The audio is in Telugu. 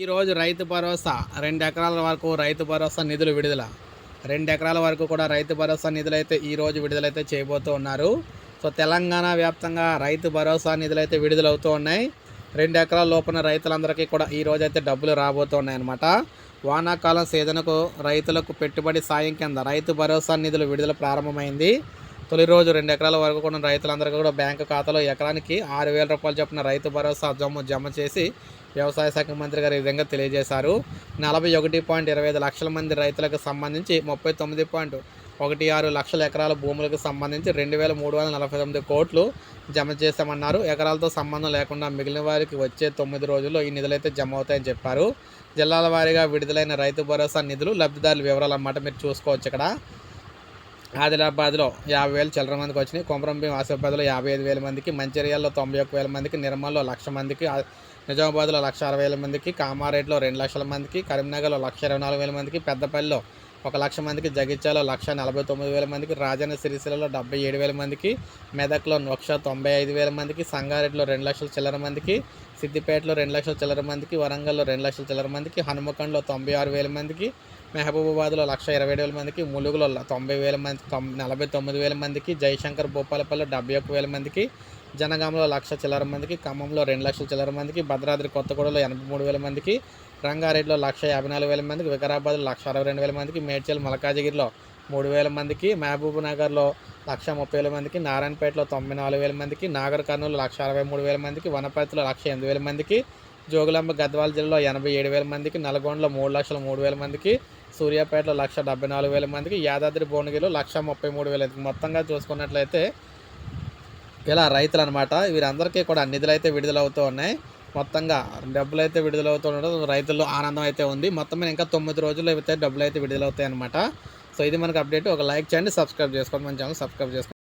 ఈరోజు రైతు భరోసా. రెండు ఎకరాల వరకు రైతు భరోసా నిధులు విడుదల. రెండు ఎకరాల వరకు కూడా రైతు భరోసా నిధులైతే ఈరోజు ఈ రోజు విడుదలైతే చేయబోతూ ఉన్నారు. సో తెలంగాణ వ్యాప్తంగా రైతు భరోసా నిధులైతే విడుదలవుతూ ఉన్నాయి. రెండు ఎకరాల లోపల రైతులందరికీ కూడా ఈ రోజు అయితే డబ్బులు రాబోతున్నాయి అనమాట వానాకాలం సీజన్కు రైతులకు పెట్టుబడి సాయం కింద రైతు భరోసా నిధులు విడుదల ప్రారంభమైంది. తొలి రోజు రెండు ఎకరాల వరకు కూడా రైతులందరికీ కూడా బ్యాంకు ఖాతాలో ఎకరానికి ఆరు వేల రూపాయలు చొప్పున రైతు భరోసా జమ జమ చేసి వ్యవసాయ శాఖ మంత్రి గారు ఈ విధంగా తెలియజేశారు. నలభై ఒకటి పాయింట్ ఇరవై ఐదు లక్షల మంది రైతులకు సంబంధించి ముప్పై తొమ్మిది పాయింట్ ఒకటి ఆరు లక్షల ఎకరాల భూములకు సంబంధించి రెండు వేల మూడు వందల నలభై తొమ్మిది కోట్లు జమ చేశామన్నారు. ఎకరాలతో సంబంధం లేకుండా మిగిలిన వారికి వచ్చే తొమ్మిది రోజుల్లో ఈ నిధులైతే జమ అవుతాయని చెప్పారు. జిల్లాల వారీగా విడుదలైన రైతు భరోసా నిధులు లబ్ధిదారుల వివరాలు అన్నమాట మీరు చూసుకోవచ్చు ఇక్కడ. ఆదిలాబాద్లో యాభై వేలు చిల్లర మందికి వచ్చినాయి. కొమరంభీం ఆసిఫాబాద్లో యాభై ఐదు వేల మందికి మంచిర్యాలలో తొంభై ఒక్క వేల మందికి నిర్మల్లో లక్ష మందికి నిజామాబాద్లో లక్ష అరవై వేల మందికి కామారెడ్డిలో రెండు లక్షల మందికి కరీంనగర్లో లక్ష ఇరవై నాలుగు వేల మందికి పెద్దపల్లిలో ఒక లక్ష మందికి జగిత్యాలలో లక్ష నలభై తొమ్మిది వేల మందికి రాజన్న సిరిసిల్లలో డెబ్బై ఏడు వేల మందికి మెదక్లో లక్ష తొంభై ఐదు వేల మందికి సంగారెడ్డిలో రెండు లక్షల చిల్లర మందికి సిద్దిపేటలో రెండు లక్షల చిల్లర మందికి వరంగల్లో రెండు లక్షల చిల్లర మందికి హనుమకండ్లో తొంభై ఆరు వేల మందికి మహబూబాబాద్లో లక్ష ఇరవై ఏడు వేల మందికి ములుగులో తొంభై వేల మంది తొం నలభై తొమ్మిది వేల మందికి జయశంకర్ భూపాలపల్లిలో డెబ్బై ఒక్క వేల మందికి జనగాంలో లక్ష చిల్లర మందికి ఖమ్మంలో రెండు లక్షల చిల్లర మందికి భద్రాద్రి కొత్తగూడలో ఎనభై మూడు వేల మందికి రంగారెడ్డిలో లక్ష యాభై నాలుగు వేల మందికి వికారాబాద్లో లక్ష అరవై రెండు వేల మందికి మేడ్చల్ మలకాజగిరిలో మూడు వేల మందికి మహబూబ్ నగర్లో లక్ష ముప్పై వేల మందికి నారాయణపేటలో తొంభై నాలుగు వేల మందికి నాగర్ కర్నూలు లక్ష అరవై మూడు వేల మందికి వనపర్తిలో లక్ష ఎనిమిది వేల మందికి జోగులాంబ గద్వాల జిల్లాలో ఎనభై ఏడు వేల మందికి నల్గొండలో మూడు లక్షల మూడు వేల మందికి సూర్యాపేటలో లక్ష డెబ్బై నాలుగు వేల మందికి యాదాద్రి భువనగిరిలో లక్ష ముప్పై మూడు వేల మొత్తంగా చూసుకున్నట్లయితే ఇలా రైతులు అనమాట వీరందరికీ కూడా నిధులు అయితే విడుదలవుతూ ఉన్నాయి మొత్తంగా డబ్బులు అయితే విడుదలవుతుండడం రైతుల్లో ఆనందం అయితే ఉంది. మొత్తం మీద ఇంకా తొమ్మిది రోజులు అయితే డబ్బులు అయితే విడుదలవుతాయి అనమాట సో ఇది మనకు అప్డేట్. ఒక లైక్ చేయండి సబ్స్క్రైబ్ చేసుకోండి. మన ఛానల్ సబ్స్క్రైబ్ చేసుకోండి.